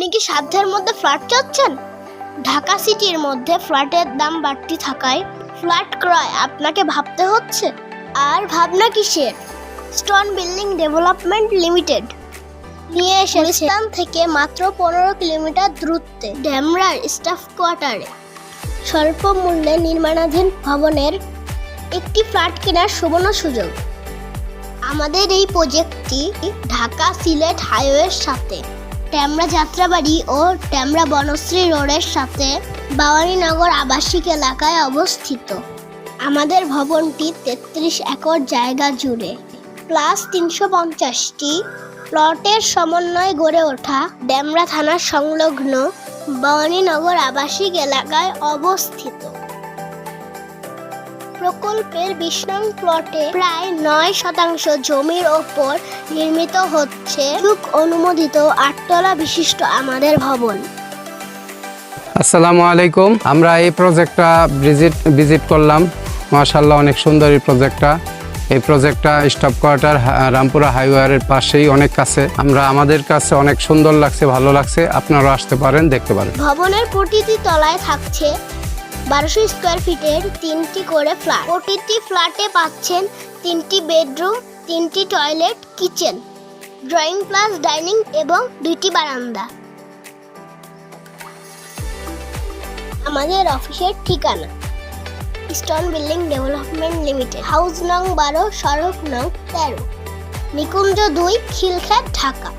আপনি কি সাধ্যের মধ্যে ফ্ল্যাট চাচ্ছেন? ঢাকা সিটির মধ্যে ফ্ল্যাটের দাম বাড়তি থাকায় ফ্ল্যাট ক্রয় আপনাকে ভাবতে হচ্ছে। আর ভাবনা কিসের? Stone building development limited. নিয়ে এসে স্থান থেকে মাত্র পনেরো কিলোমিটার দূরত্বে ড্যামরার স্টাফ কোয়ার্টারে। স্বল্প মূল্যে নির্মাণাধীন ভবনের একটি ফ্ল্যাট কেনার সুবর্ণ সুযোগ। আমাদের এই প্রজেক্টটি ঢাকা সিলেট হাইওয়ের সাথে ট্যামরা যাত্রাবাড়ি ও ট্যামরা বনশ্রী রোডের সাথে বাওয়ানীনগর আবাসিক এলাকায় অবস্থিত। আমাদের ভবনটি তেত্রিশ একর জায়গা জুড়ে। প্লাস তিনশো পঞ্চাশটি। প্লটের সমন্বয়ে গড়ে ওঠা ড্যামরা থানার সংলগ্ন বাওয়ানীনগর আবাসিক এলাকায় অবস্থিত। প্রকল্পের বিশ নং প্লটে প্রায় নয় শতাংশ জমির ওপর নির্মিত হচ্ছে যুগ অনুমোদিত আটতলা বিশিষ্ট আমাদের ভবন। আসসালামু আলাইকুম। আমরা এই প্রজেক্টটা ভিজিট ভিজিট করলাম। মাশাল্লাহ অনেক সুন্দর এই প্রজেক্টটা। এই প্রজেক্টটা স্টাফ কোয়ার্টার রামপুরা হাইওয়ারের পাশেই অনেক কাছে। আমরা আমাদের কাছে অনেক সুন্দর লাগছে ভালো লাগছে। আপনারা আসতে পারেন দেখতে পারেন। ভবনের প্রতিটি তলায় থাকছে বারোশো স্কোয়ার ফিটের তিনটি করে ফ্ল্যাট। প্রতিটি ফ্ল্যাটে পাচ্ছেন তিনটি বেডরুম, তিনটি toilet, kitchen, drawing plus dining এবং দুইটি বারান্দা। আমাদের অফিসের ঠিকানা। Stone building development limited, house নং বারো, সড়ক নং তেরো, নিকুঞ্জ দুই খিলখ্যাট ঢাকা।